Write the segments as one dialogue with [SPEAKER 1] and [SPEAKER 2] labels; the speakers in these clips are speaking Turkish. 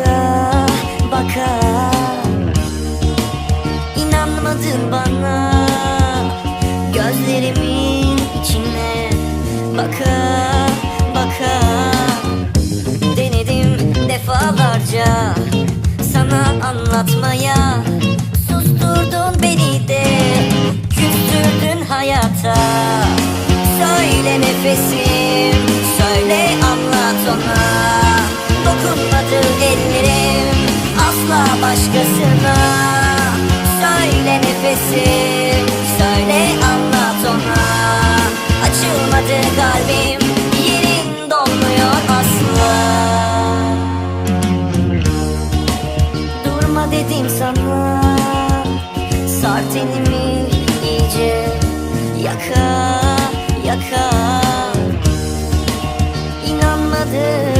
[SPEAKER 1] baka baka İnanmadın bana Gözlerimin içine baka baka Denedim defalarca sana anlatmaya. Susturdun beni de küstürdün hayata. Söyle nefesim asla başkasına. Söyle nefesim söyle anlat ona. Açılmadı kalbim yerin dolmuyor asla. Durma dedim sana. Sar tenimi iyice. Yaka yaka. İnanmadın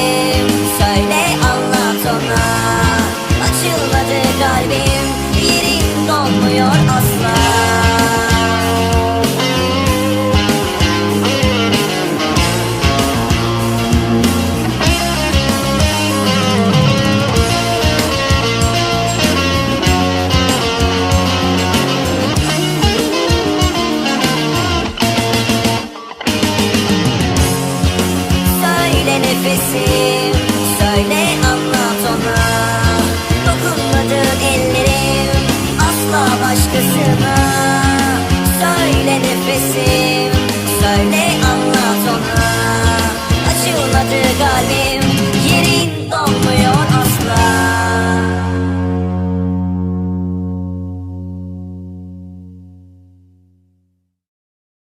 [SPEAKER 1] kalbim Yerin dolmuyor asla. Söyle nefesim Söyle Söyle anlat ona. Açılmadı kalbim